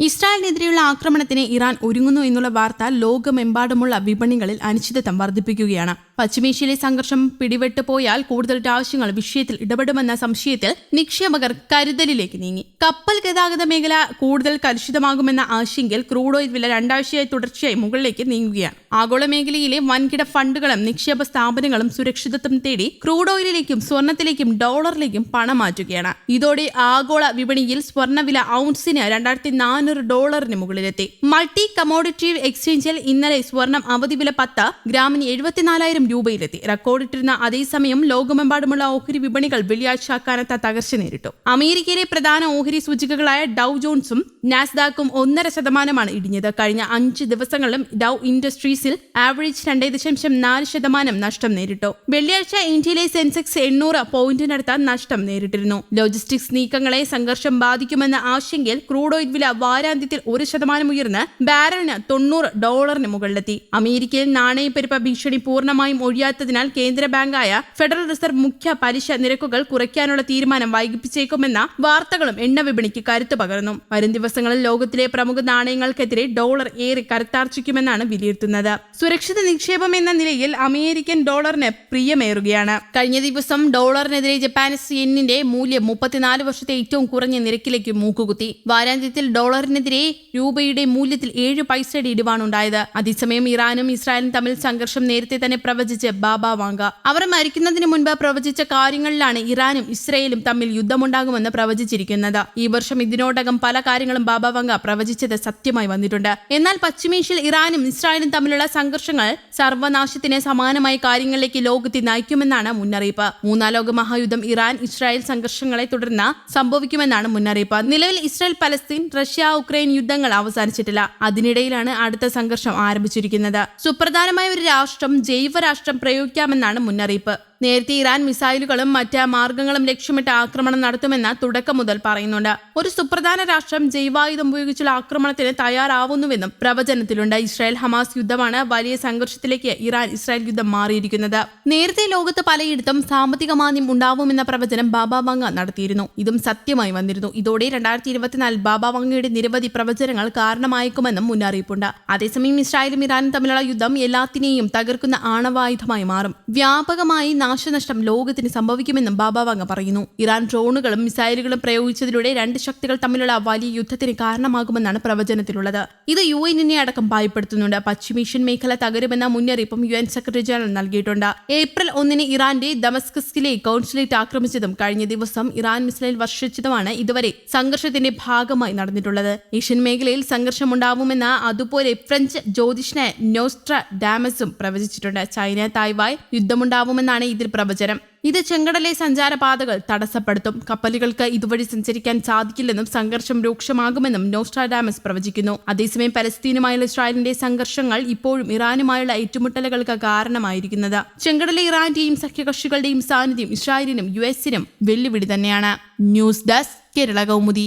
ഇസ്രായേലിനെതിരെയുള്ള ആക്രമണത്തിന് ഇറാൻ ഒരുങ്ങുന്നു എന്നുള്ള വാർത്ത ലോകമെമ്പാടുമുള്ള വിപണികളിൽ അനിശ്ചിതത്വം വർദ്ധിപ്പിക്കുകയാണ്. പശ്ചിമേഷ്യയിലെ സംഘർഷം പിടിവെട്ട് പോയാൽ കൂടുതൽ രാവശ്യങ്ങൾ വിഷയത്തിൽ ഇടപെടുമെന്ന സംശയത്തിൽ നിക്ഷേപകർ കരുതലിലേക്ക് നീങ്ങി. കപ്പൽ ഗതാഗത മേഖല കൂടുതൽ കലുഷിതമാകുമെന്ന ആശങ്കയിൽ ക്രൂഡ് ഓയിൽ വില രണ്ടാഴ്ചയായി തുടർച്ചയായി മുകളിലേക്ക് നീങ്ങുകയാണ്. ആഗോള മേഖലയിലെ വൻകിട ഫണ്ടുകളും നിക്ഷേപ സ്ഥാപനങ്ങളും സുരക്ഷിതത്വം തേടി ക്രൂഡ് ഓയിലിലേക്കും സ്വർണത്തിലേക്കും ഡോളറിലേക്കും പണം മാറ്റുകയാണ് ഇതോടെ ആഗോള വിപണിയിൽ സ്വർണവില ഔൺസിന് രണ്ടായിരത്തി നാനൂറ് ഡോളറിന് മുകളിലെത്തി. മൾട്ടി കമോഡിറ്റി എക്സ്ചേഞ്ചിൽ ഇന്നലെ സ്വർണം അവധി വില പത്ത് ഗ്രാമിന് എഴുപത്തിനാലായിരം രൂപയിലെത്തി. റെക്കോർഡിട്ടിരുന്ന അതേസമയം ലോകമെമ്പാടുമുള്ള ഓഹരി വിപണികൾ വെള്ളിയാഴ്ച കനത്ത തകർച്ച നേരിട്ടു. അമേരിക്കയിലെ പ്രധാന ഓഹരി സൂചികകളായ ഡൌ ജോൺസും നാസ്ദാക്കും ഒന്നര ശതമാനമാണ് ഇടിഞ്ഞത്. കഴിഞ്ഞ അഞ്ച് ദിവസങ്ങളിലും ഡൌ ഇൻഡസ്ട്രീസിൽ ആവറേജ് രണ്ടേ ദശാംശം നാല് ശതമാനം നഷ്ടം നേരിട്ടു. വെള്ളിയാഴ്ച ഇന്ത്യയിലെ സെൻസെക്സ് എണ്ണൂറ് പോയിന്റിനടുത്ത നഷ്ടം നേരിട്ടിരുന്നു. ലോജിസ്റ്റിക്സ് നീക്കങ്ങളെ സംഘർഷം ബാധിക്കുമെന്ന ആശങ്കയിൽ ക്രൂഡ് ഓയിൽ വില വാരാന്ത്യത്തിൽ ഒരു ശതമാനം ഉയർന്ന് ബാരലിന് തൊണ്ണൂറ് ഡോളറിന് മുകളിലെത്തി. അമേരിക്കയിൽ നാണയപ്പെരുപ്പ ഭീഷണി പൂർണമായും ഒഴിയാത്തതിനാൽ കേന്ദ്ര ബാങ്കായ ഫെഡറൽ റിസർവ് മുഖ്യ പലിശ നിരക്കുകൾ കുറയ്ക്കാനുള്ള തീരുമാനം വൈകിപ്പിച്ചേക്കുമെന്ന വാർത്തകളും എണ്ണ വിപണിക്ക് കരുത്ത് പകർന്നു. വരും ദിവസങ്ങളിൽ ലോകത്തിലെ പ്രമുഖ നാണയങ്ങൾക്കെതിരെ ഡോളർ ഏറെ കരുത്താർജിക്കുമെന്നാണ് വിലയിരുത്തുന്നത്. സുരക്ഷിത നിക്ഷേപം എന്ന നിലയിൽ അമേരിക്കൻ ഡോളറിന് പ്രിയമേറുകയാണ്. കഴിഞ്ഞ ദിവസം ഡോളറിനെതിരെ ജപ്പാനീസ് യെന്നിന്റെ മൂല്യം മുപ്പത്തിനാല് വർഷത്തെ ഏറ്റവും കുറഞ്ഞ നിരക്കിലേക്ക് മൂക്കുകുത്തി. വാരാന്ത്യത്തിൽ ഡോളറിനെതിരെ രൂപയുടെ മൂല്യത്തിൽ ഏഴ് പൈസയുടെ ഇടിവാണുണ്ടായത്. അതേസമയം ഇറാനും ഇസ്രായേലും തമ്മിൽ സംഘർഷം നേരത്തെ തന്നെ പ്രവചിച്ച് ബാബ വാങ്ക. അവർ മരിക്കുന്നതിന് മുൻപ് പ്രവചിച്ച കാര്യങ്ങളിലാണ് ഇറാനും ഇസ്രയേലും തമ്മിൽ യുദ്ധമുണ്ടാകുമെന്ന് പ്രവചിച്ചിരിക്കുന്നത്. ഈ വർഷം ഇതിനോടകം പല കാര്യങ്ങളും ബാബ വാങ്ക പ്രവചിച്ചത് സത്യമായി വന്നിട്ടുണ്ട്. എന്നാൽ പശ്ചിമേഷ്യയിൽ ഇറാനും ഇസ്രായേലും തമ്മിലുള്ള സംഘർഷങ്ങൾ സർവനാശത്തിന് സമാനമായി കാര്യങ്ങളിലേക്ക് ലോകത്തെ നയിക്കുമെന്നാണ് മുന്നറിയിപ്പ്. മൂന്നാം ലോക മഹായുദ്ധം ഇറാൻ ഇസ്രായേൽ സംഘർഷങ്ങളെ തുടർന്ന് സംഭവിക്കുമെന്നാണ് മുന്നറിയിപ്പ്. നിലവിൽ ഇസ്രായേൽ പലസ്തീൻ റഷ്യ ഉക്രൈൻ യുദ്ധങ്ങൾ അവസാനിച്ചിട്ടില്ല. അതിനിടയിലാണ് അടുത്ത സംഘർഷം ആരംഭിച്ചിരിക്കുന്നത്. സുപ്രധാനമായ ഒരു രാഷ്ട്രം ജൈവ രാഷ്ട്രം പ്രയോഗിക്കാമെന്നാണ് മുന്നറിയിപ്പ്. നേരത്തെ ഇറാൻ മിസൈലുകളും മറ്റ് മാർഗങ്ങളും ലക്ഷ്യമിട്ട് ആക്രമണം നടത്തുമെന്ന് തുടക്കം മുതൽ പറയുന്നുണ്ട്. ഒരു സുപ്രധാന രാഷ്ട്രം ജൈവായുധം ഉപയോഗിച്ചുള്ള ആക്രമണത്തിന് തയ്യാറാവുന്നുവെന്നും പ്രവചനത്തിലുണ്ട്. ഇസ്രായേൽ ഹമാസ് യുദ്ധമാണ് വലിയ സംഘർഷത്തിലേക്ക് ഇറാൻ ഇസ്രായേൽ യുദ്ധം മാറിയിരിക്കുന്നത്. നേരത്തെ ലോകത്ത് പലയിടത്തും സാമ്പത്തിക മാന്ദ്യം ഉണ്ടാവുമെന്ന പ്രവചനം ബാബ വങ്ങ നടത്തിയിരുന്നു. ഇതും സത്യമായി വന്നിരുന്നു. ഇതോടെ രണ്ടായിരത്തി ഇരുപത്തിനാലിൽ ബാബ വങ്ങയുടെ നിരവധി പ്രവചനങ്ങൾ കാരണമായേക്കുമെന്നും മുന്നറിയിപ്പുണ്ട്. അതേസമയം ഇസ്രായേലും ഇറാനും തമ്മിലുള്ള യുദ്ധം എല്ലാത്തിനെയും തകർക്കുന്ന ആണവായുധമായി മാറും. വ്യാപകമായി നാശനഷ്ടം ലോകത്തിന് സംഭവിക്കുമെന്നും ബാബ വാങ്ങ പറയുന്നു. ഇറാൻ ഡ്രോണുകളും മിസൈലുകളും പ്രയോഗിച്ചതിലൂടെ രണ്ട് ശക്തികൾ തമ്മിലുള്ള വലിയ യുദ്ധത്തിന് കാരണമാകുമെന്നാണ് പ്രവചനത്തിലുള്ളത്. ഇത് യു എന്നിനെ അടക്കം ഭയപ്പെടുത്തുന്നുണ്ട്. പശ്ചിമേഷ്യൻ മേഖല തകരുമെന്ന മുന്നറിയിപ്പും യു എൻ സെക്രട്ടറി ജനറൽ നൽകിയിട്ടുണ്ട്. ഏപ്രിൽ ഒന്നിന് ഇറാന്റെ ദമസ്കസിലെ കൗൺസിലേറ്റ് ആക്രമിച്ചതും കഴിഞ്ഞ ദിവസം ഇറാൻ മിസൈൽ വർഷിച്ചതുമാണ് ഇതുവരെ സംഘർഷത്തിന്റെ ഭാഗമായി നടന്നിട്ടുള്ളത്. ഏഷ്യൻ മേഖലയിൽ സംഘർഷമുണ്ടാവുമെന്ന് അതുപോലെ ഫ്രഞ്ച് ജ്യോതിഷന് നോസ്ട്ര ഡാമസും പ്രവചിച്ചിട്ടുണ്ട്. ചൈന തായ്വായ് യുദ്ധമുണ്ടാവുമെന്നാണ് ഇതിൽ പ്രവചനം ഇത് ചെങ്കടലെ സഞ്ചാരപാതകൾ തടസ്സപ്പെടുത്തും. കപ്പലുകൾക്ക് ഇതുവഴി സഞ്ചരിക്കാൻ സാധിക്കില്ലെന്നും സംഘർഷം രൂക്ഷമാകുമെന്നും നോസ്ട്രാഡാമസ് പ്രവചിക്കുന്നു. അതേസമയം പലസ്തീനുമായുള്ള ഇസ്രായേലിന്റെ സംഘർഷങ്ങൾ ഇപ്പോഴും ഇറാനുമായുള്ള ഏറ്റുമുട്ടലുകൾക്ക് കാരണമായിരിക്കുന്നത്. ചെങ്കടലെ ഇറാന്റെയും സഖ്യകക്ഷികളുടെയും സാന്നിധ്യം ഇസ്രായേലിനും യു എസിനും വെല്ലുവിളി തന്നെയാണ്. News desk Kerala Kaumudi.